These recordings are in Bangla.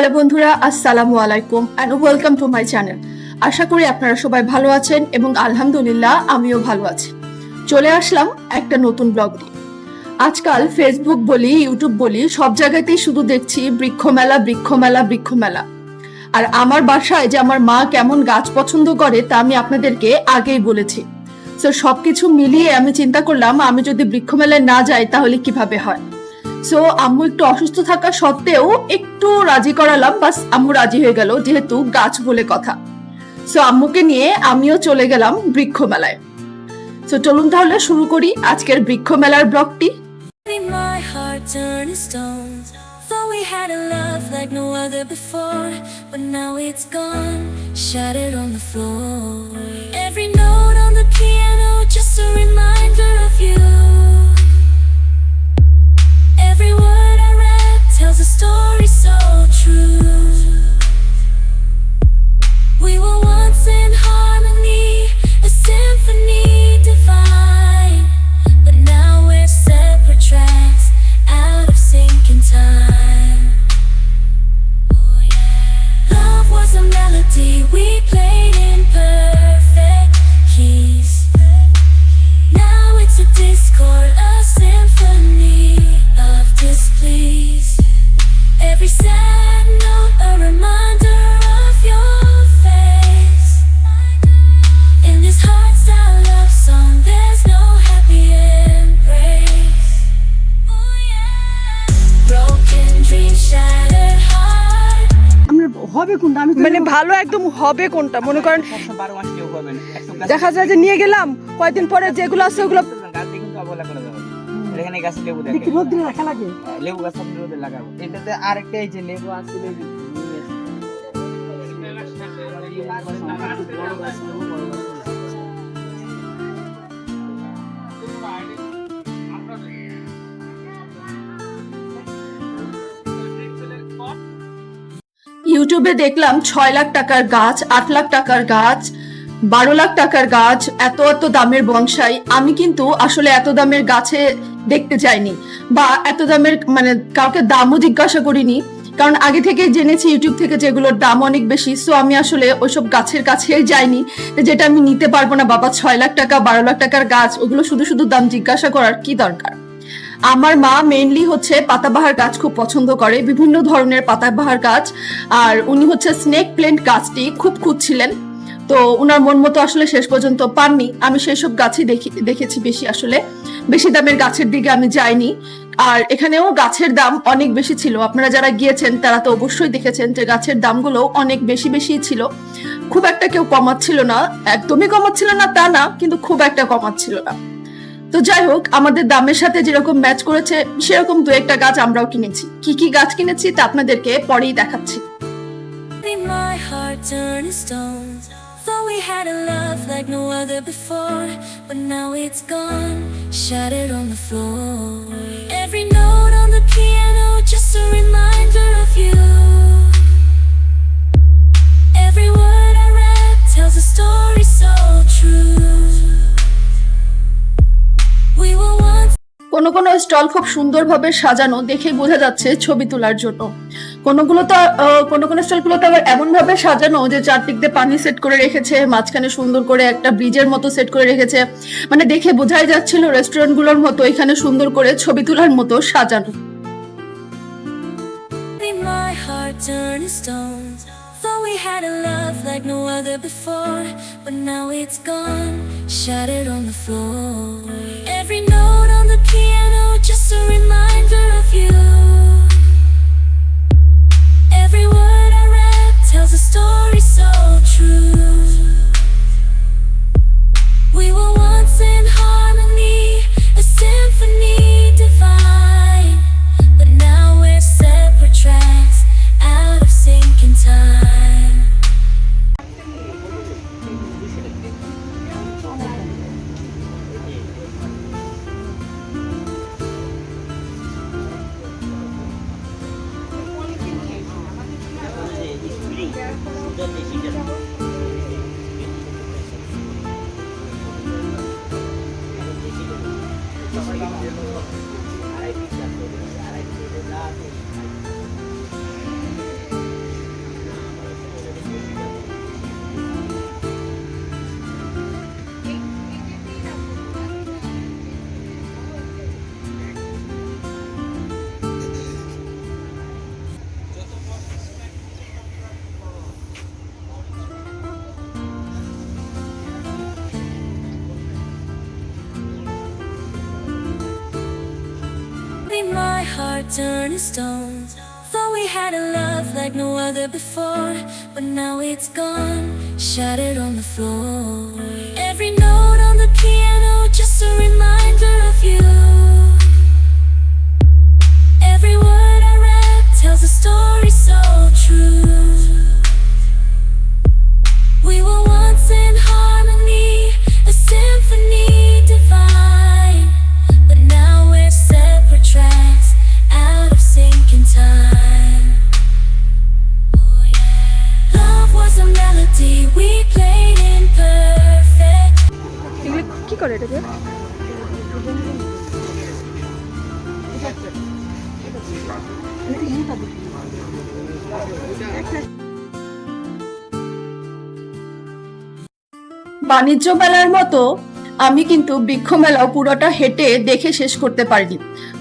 হ্যালো বন্ধুরা, আসসালামু আলাইকুম and welcome to my channel আশা করি আপনারা সবাই ভালো আছেন এবং আলহামদুলিল্লাহ আমিও ভালো আছি। চলে আসলাম একটা নতুন ব্লগ নিয়ে। আজকাল ফেসবুক বলি ইউটিউব বলি, সব জায়গাতেই শুধু দেখছি বৃক্ষ মেলা বৃক্ষ মেলা, বৃক্ষ আর আমার বাসায় যে আমার মা কেমন গাছ পছন্দ করে তা আমি আপনাদেরকে আগেই বলেছি। তো সবকিছু মিলিয়ে আমি চিন্তা করলাম, আমি যদি বৃক্ষ মেলায় না যাই তাহলে কীভাবে হয়? সো আম্মু একটু অসুস্থ থাকা সত্ত্বেও একটু রাজি করালাম বাস আম্মু রাজি হয়ে গেল যেহেতু গাছ বলে কথা। সো আম্মুকে নিয়ে আমিও চলে গেলাম বৃক্ষ মেলায় সো চলুন তাহলে শুরু করি আজকের বৃক্ষ মেলার ব্লগটি Every note on the piano, just. ভালো একদম হবে কোনটা? মনে করেন, দেখা যায় যে নিয়ে গেলাম, কয়েকদিন পরে যেগুলো আছে ওগুলো এখানে লেবু লেবু লাগাবো এটাতে আরেকটা যে লেবু আছে ইউটিউবে দেখলাম ছয় লাখ টাকার গাছ, আট লাখ টাকার গাছ, বারো লাখ টাকার গাছ, এত এত দামের বংশাই আমি কিন্তু আসলে এত দামের গাছে দেখতে যাইনি বা এত দামের মানে কাউকে দামও জিজ্ঞাসা করিনি। কারণ আগে থেকে জেনেছি ইউটিউব থেকে যেগুলোর দাম অনেক বেশি সো আমি আসলে ওইসব গাছের কাছে যাইনি। যেটা আমি নিতে পারব না, বাবা, ছয় লাখ টাকা, বারো লাখ টাকার গাছ, ওগুলো শুধু শুধু দাম জিজ্ঞাসা করার কি দরকার? আমার মা মেইনলি হচ্ছে পাতাবাহার গাছ খুব পছন্দ করে, বিভিন্ন ধরনের পাতাবাহার গাছ, আর উনি হচ্ছে স্নেক প্লেন্ট গাছটি খুব খুঁজছিলেন। তো উনার মন মতো আসলে শেষ পর্যন্ত পাননি। আমি সেই সব গাছই দেখি, দেখেছি বেশি আসলে। বেশি দামের গাছের দিকে আমি যাইনি। আর এখানেও গাছের দাম অনেক বেশি ছিল। আপনারা যারা গিয়েছেন, তারা তো অবশ্যই দেখেছেন যে গাছের দামগুলো অনেক বেশি বেশি ছিল। খুব একটা কেউ কমাচ্ছিল না। একদমই কমাচ্ছিল না তা না, কিন্তু খুব একটা কমাচ্ছিল না। তো যাই হোক, আমাদের দামের সাথে যেরকম ম্যাচ করেছে, সেরকম দু একটা গাছ আমরাও কিনেছি। কি কি গাছ কিনেছি তা আপনাদেরকে পরেই দেখাচ্ছি। Every note on the piano just a reminder কোনো স্টল খুব সুন্দরভাবে সাজানো দেখে বোঝা যাচ্ছে ছবি তোলার জন্য। কোনোগুলো তো কোনো কোনো স্টলগুলো তো আবার এমন ভাবে সাজানো যে চারদিক দিয়ে পানি সেট করে রেখেছে, মাঝখানে সুন্দর করে একটা ব্রিজের মতো সেট করে রেখেছে। মানে দেখে বোঝাই যাচ্ছিল রেস্টুরেন্টগুলোর মতো এখানে সুন্দর করে ছবি তোলার মতো সাজানো. Every a reminder of you. Ay, bigyan ko rin sa RIP ko dati. My heart turned to stone. Thought we had a love like no other before, but now it's gone, shattered on the floor. Every note on the piano, just a reminder করে এটাকে বাণিজ্য মেলার মতো আমি কিন্তু বৃক্ষ মেলা পুরোটা হেঁটে দেখে শেষ করতে পারিনি।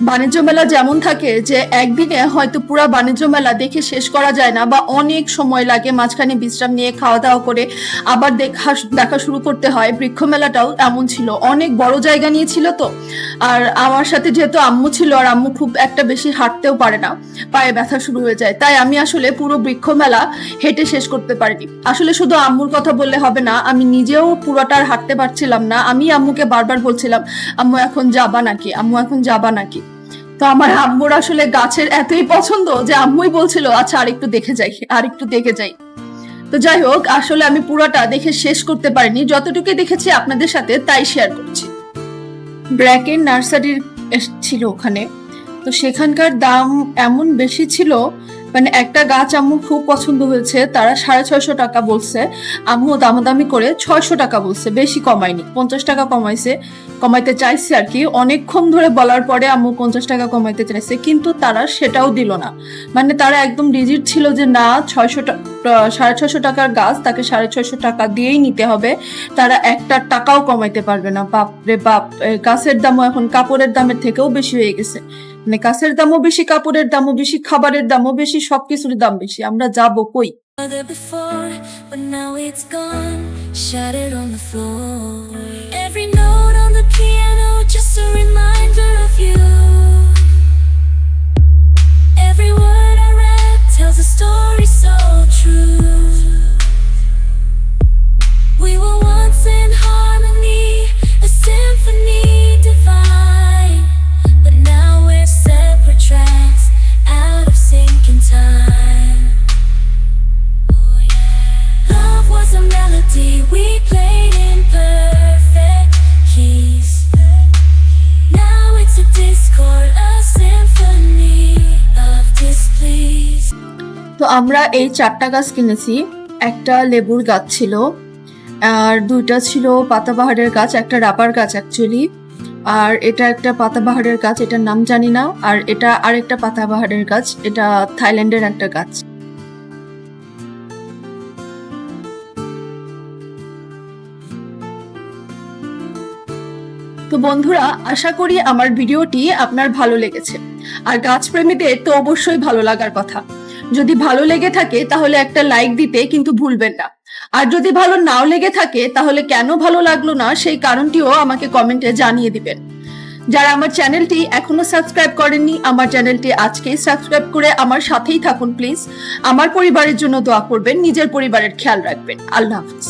বাণিজ্য মেলা যেমন থাকে যে একদিনে হয়তো পুরো বাণিজ্য মেলা দেখে শেষ করা যায় না বা অনেক সময় লাগে মাঝখানে বিশ্রাম নিয়ে খাওয়া দাওয়া করে আবার দেখা দেখা শুরু করতে হয়। বৃক্ষ মেলাটাও এমন ছিল। অনেক বড় জায়গা নিয়েছিল তো। আর আমার সাথে যেহেতু আম্মু ছিল আর আম্মু খুব একটা বেশি হাঁটতেও পারে না, পায়ে ব্যথা শুরু হয়ে যায়। তাই আমি আসলে পুরো বৃক্ষ মেলা হেঁটে শেষ করতে পারিনি। আসলে শুধু আম্মুর কথা বললে হবে না, আমি নিজেও পুরোটা আর হাঁটতে পারছিলাম না। আমি আম্মুকে বারবার বলছিলাম, আম্মু, এখন যাবা নাকি? আম্মু, এখন যাবা নাকি? তো আমার আম্মুর আসলে গাছের এতই পছন্দ যে আম্মুই বলছিল আচ্ছা আরেকটু দেখে যাই আর একটু দেখে যাই। তো যাই হোক, আসলে আমি পুরোটা দেখে শেষ করতে পারিনি যতটুকু দেখেছি আপনাদের সাথে তাই শেয়ার করছি। ব্র্যাকের নার্সারির ছিল ওখানে, তো সেখানকার দাম এমন বেশি ছিল মানে একটা গাছ আম্মু খুব পছন্দ হয়েছে, তারা সাড়ে ছয়শো টাকা বলছে। আম্মু দামাদামি করে ছয়শো টাকা বলছে, বেশি কমায়নি, পঞ্চাশ টাকা কমাইছে, কমাইতে চাইছে আর কি। অনেকক্ষণ ধরে বলার পরে আম্মু পঞ্চাশ টাকা কমাইতে চাইছে, কিন্তু তারা সেটাও দিল না। মানে তারা একদম ডিজিট ছিল যে, না, ছয়শো সাড়ে ছয়শো টাকার গাছ, তাকে সাড়ে ছয়শো টাকা দিয়েই নিতে হবে। তারা একটা টাকাও কমাইতে পারবে না। বাপ রে বাপ গাছের দামও এখন কাপড়ের দামের থেকেও বেশি হয়ে গেছে। মানে কাছের দামও বেশি, কাপড়ের দামও বেশি, খাবারের দামও বেশি সবকিছুর দাম বেশি। আমরা যাব কই? আমরা এই চারটা গাছ কিনেছি। একটা লেবুর গাছ ছিল, আর দুইটা ছিল পাতাবাহারের গাছ, একটা রাবার গাছ অ্যাকচুয়ালি আর এটা একটা পাতাবাহারের গাছ, এটার নাম জানি না, আর এটা আরেকটা পাতাবাহারের গাছ, এটা থাইল্যান্ডের একটা গাছ। তো বন্ধুরা, আশা করি আমার ভিডিওটি আপনার ভালো লেগেছে। আর গাছপ্রেমীদের তো অবশ্যই ভালো লাগার কথা। যদি ভালো লেগে থাকে তাহলে একটা লাইক দিতে কিন্তু ভুলবেন না। আর যদি ভালো নাও লেগে থাকে তাহলে কেন ভালো লাগল না সেই কারণটিও আমাকে কমেন্টে জানিয়ে দিবেন। যারা আমার চ্যানেলটি এখনও সাবস্ক্রাইব করেননি, আমার চ্যানেলটি আজকেই সাবস্ক্রাইব করে আমার সাথেই থাকুন প্লিজ আমার পরিবারের জন্য দোয়া করবেন, নিজের পরিবারের খেয়াল রাখবেন। আল্লাহ হাফিজ।